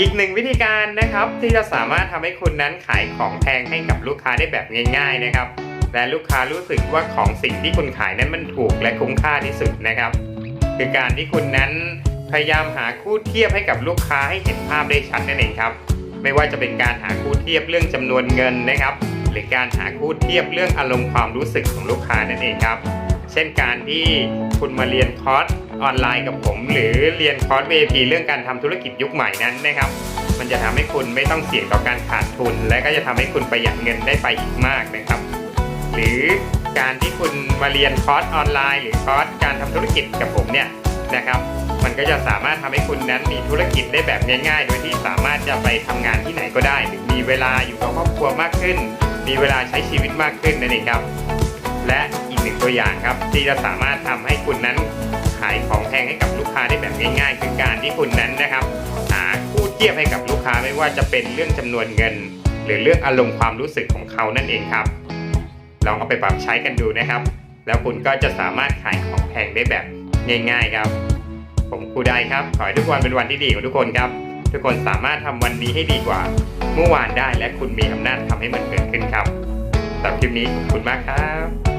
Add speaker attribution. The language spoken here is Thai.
Speaker 1: อีกหนึ่งวิธีการนะครับที่จะสามารถทำให้คุณนั้นขายของแพงให้กับลูกค้าได้แบบง่าย ๆนะครับ และลูกค้ารู้สึกว่าของสิ่งที่คุณขายนั้นมันถูกและคุ้มค่าที่สุดนะครับ คือการที่คุณนั้นพยายามหาคู่เทียบให้กับลูกค้าให้เห็นภาพได้ชัดนั่นเองครับ ไม่ว่าจะเป็นการหาคู่เทียบเรื่องจำนวนเงินนะครับ หรือการหาคู่เทียบเรื่องอารมณ์ความรู้สึกของลูกค้านั่นเองครับ เช่นการที่คุณมาเรียนคอร์ส ออนไลน์กับผม หรือเรียนคอร์ส VIP เรื่องการทำธุรกิจยุคใหม่นั้นนะครับ มันจะทำให้คุณไม่ต้องเสี่ยงต่อการขาดทุน และก็จะทำให้คุณประหยัดเงินได้ไปอีกมากนะครับ หรือการที่คุณมาเรียนคอร์สออนไลน์ หรือคอร์สการทำธุรกิจกับผมเนี่ยนะครับมันก็จะสามารถทำให้คุณนั้นมีธุรกิจได้แบบง่ายๆ โดยที่สามารถจะไปทำงานที่ไหนก็ได้หรือมีเวลาอยู่กับครอบครัวมากขึ้น มีเวลาใช้ชีวิตมากขึ้นนั่นเองครับ และอีกหนึ่งตัวอย่างครับที่จะสามารถทำให้คุณนั้นายของแพงให้กับลูกค้าได้แบบง่าย ๆ คือการที่คุณนั้นนะครับหาคู่เทียบให้กับลูกค้าไม่ว่าจะเป็นเรื่องจำนวนเงิน หรือเรื่องอารมณ์ความรู้สึกของเขานั่นเองครับลองเอาไปปรับใช้กันดูนะครับ แล้วคุณก็จะสามารถขายของแพงได้แบบง่าย ๆครับ ผมครูได้ครับ ขอให้ทุกวันเป็นวันที่ดีของทุกคนครับทุกคนสามารถทำวันนี้ให้ดีกว่า เมื่อวานได้และคุณมีอำนาจทำให้มันเกิดขึ้นครับสำหรับคลิปนี้ขอบคุณมากครับ